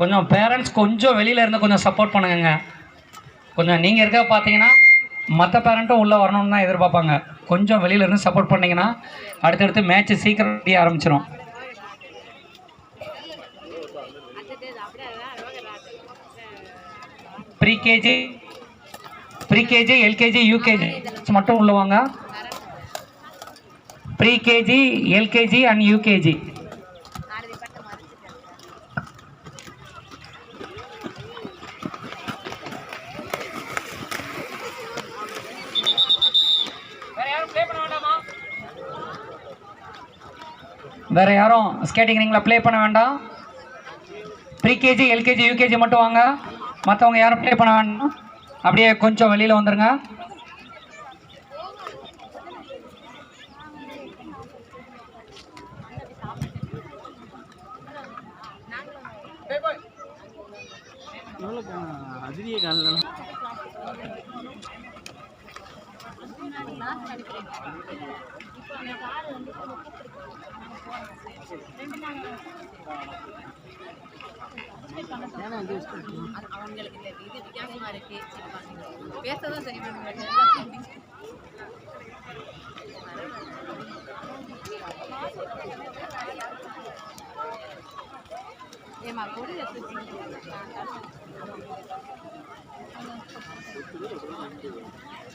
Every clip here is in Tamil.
கொஞ்சம் பேரண்ட்ஸ் கொஞ்சம் வெளியில் இருந்து கொஞ்சம் சப்போர்ட் பண்ணுங்கங்க. கொஞ்சம் நீங்கள் இருக்க பார்த்தீங்கன்னா மற்ற பேரண்ட்டும் உள்ளே வரணும்னு தான் எதிர்பார்ப்பாங்க. கொஞ்சம் வெளியில இருந்து சப்போர்ட் பண்ணிங்கன்னா அடுத்தடுத்து மேட்ச் சீக்கிரம் முடிய ஆரம்பிச்சிடும் ப்ரீகேஜி ப்ரீகேஜி எல்கேஜி யூகேஜி மட்டும் உள்ளவாங்க. Pre KG LKG and UKG வேற யாரும் ஸ்கேட்டிங் ரிங்கில் ப்ளே பண்ண வேண்டாம் ப்ரீகேஜி எல்கேஜி யூகேஜி மட்டும் வாங்க. மற்றவங்க யாரும் ப்ளே பண்ண வேண்டாம் அப்படியே கொஞ்சம் வெளியில் வந்துருங்க. அதிரிய காலம் அவங்களுக்கு இந்த இது வித்தியாசமா இருக்கு சரி பண்ணுங்க பேசதான் சரி பண்ணுங்க எல்லாம் சரி.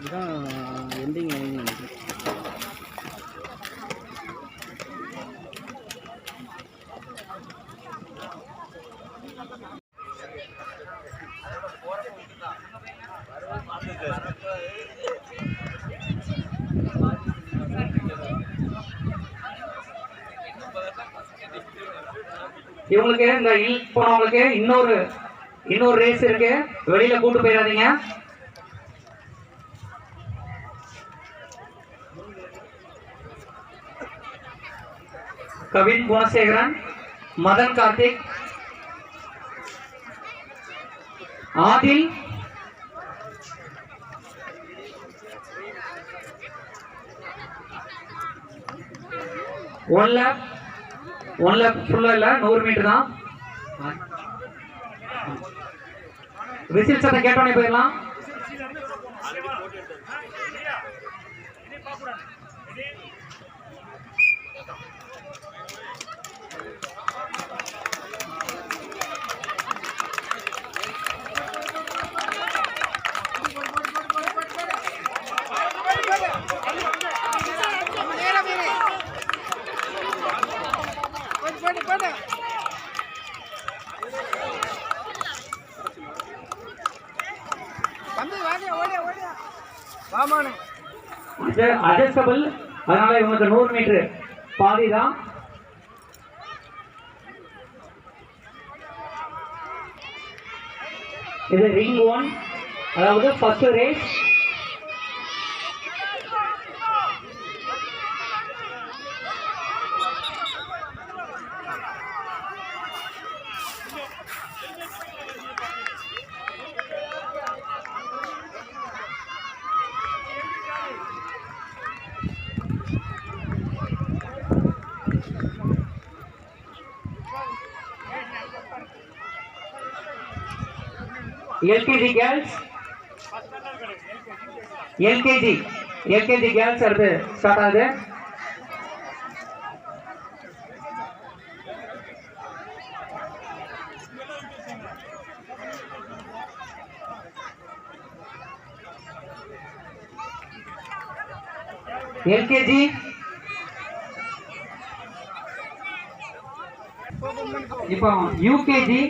இதுதான் எண்டிங் நினைக்கிறேன். இவங்களுக்கு இந்த இல் போனவங்களுக்கு இன்னொரு இன்னொரு ரேஸ் இருக்கு. வெளியில கூட்டு போயிடாதீங்க. Kavin Gunasekaran Madan Karthik Adil one lap one lap ஃபுல்லாக இல்லை நூறு மீட்டர் தான். விசில் சத்தம் கேட்டோன்னே போயிடலாம். அட்ஜஸ்டபிள் அதனால இவங்களுக்கு நூறு மீட்டர் பாதி தான். இது ரிங் ஒன் அதாவது first race LKG girls LKG LKG girls அடுத்து ஸ்டார்ட் ஆகுது. எல்கேஜி இப்போ யூகேஜி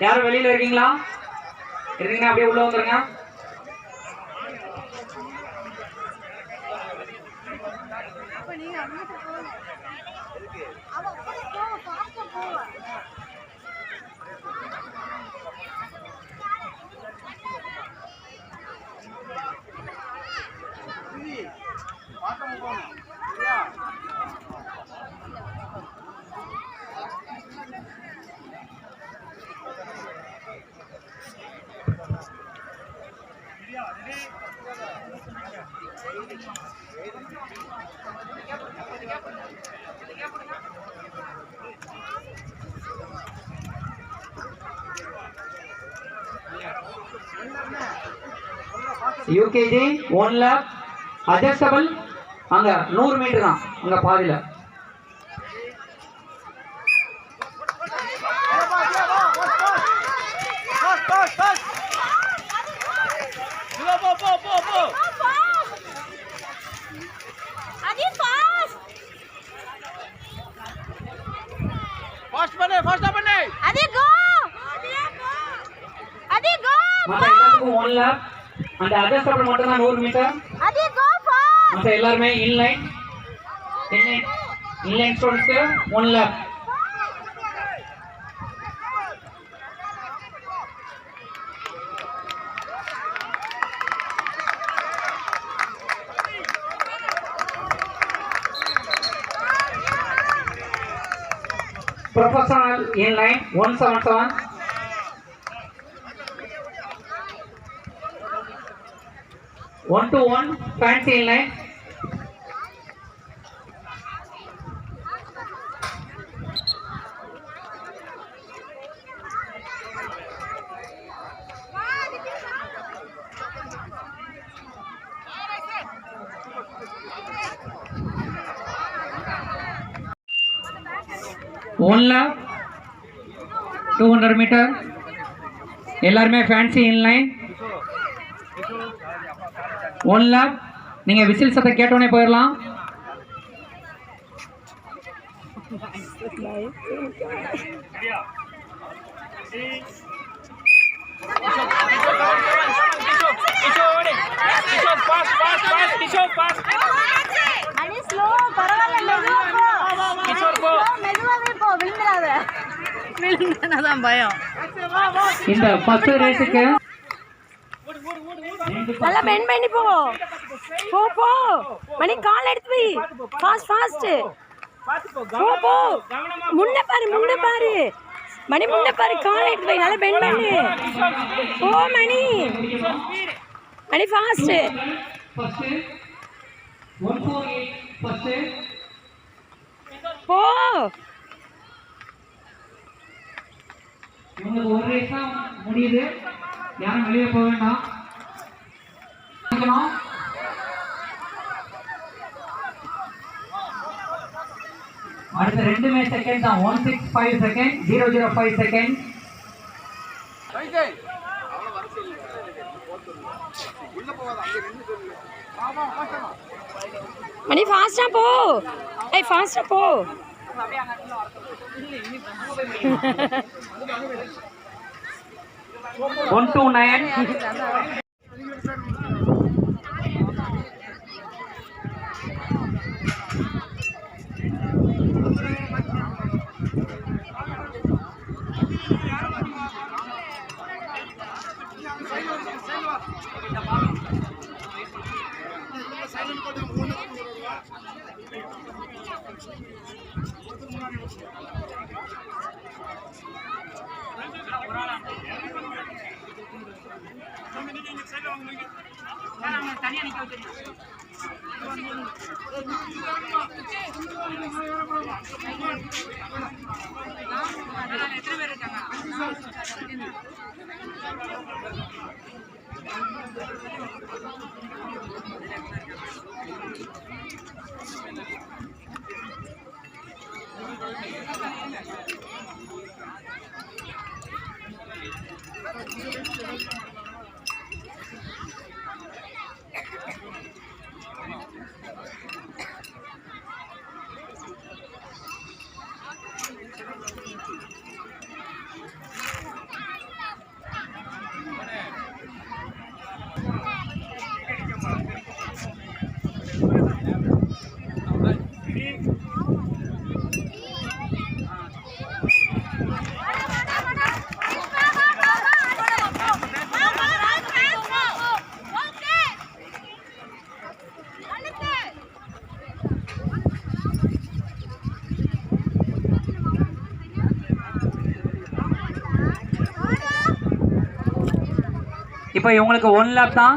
யாரும் வெளியில இருக்கீங்களா? இருக்கீங்கன்னா அப்படியே உள்ள வந்துருங்க. யூகேஜி ஒன் லேப் அட்ஜஸ்டபிள் அங்கே நூறு மீட்டர் தான் அங்கே பாதியில். फर्स्ट बने फर्स्ट बने अरे गो अरे गो அந்த அதர் ஸ்டாப்ல மட்டும் தான் 100 மீட்டர். அது கோ ஃபார் மத்த எல்லாரும் inline inline inline students 1 lap professional inline 177 one to one fancy line ஒன்ல டூ ஹண்ட்ரட் மீட்டர் எல்லாருமே ஃபேன்சி இன்லைன் ஒன் லேக் நீங்கள் விசில் சத்தம் கேட்டோடனே போயிடலாம். இந்த பத்து ரேஸுக்கு நல்லா பெண்ட் பண்ணி போ. போ போ. மணி கால் எடுத்து போய் ஃபாஸ்ட் ஃபாஸ்ட் போ போ. முன்ன பாரு முன்ன பாரு. மணி முன்ன பாரு கால் எடுத்து போய் நல்லா பெண்ட் பண்ணு. போ மணி. மணி ஃபாஸ்ட் போ. இவங்களுக்கு ஒரு ரேஸ் தான் முடியுது. யாரும் வெளியே போக வேண்டாம். நிக்கணும். அடுத்த ரெண்டுமே செகண்ட் தான். One six five second zero zero five second மணி ஃபாஸ்டா போ. ஏய் ஃபாஸ்டா போ. ஒன் டூ நைன் எத்தனை பேர் இருக்காங்க இப்போ இவங்களுக்கு ஒன் லேப் தான்.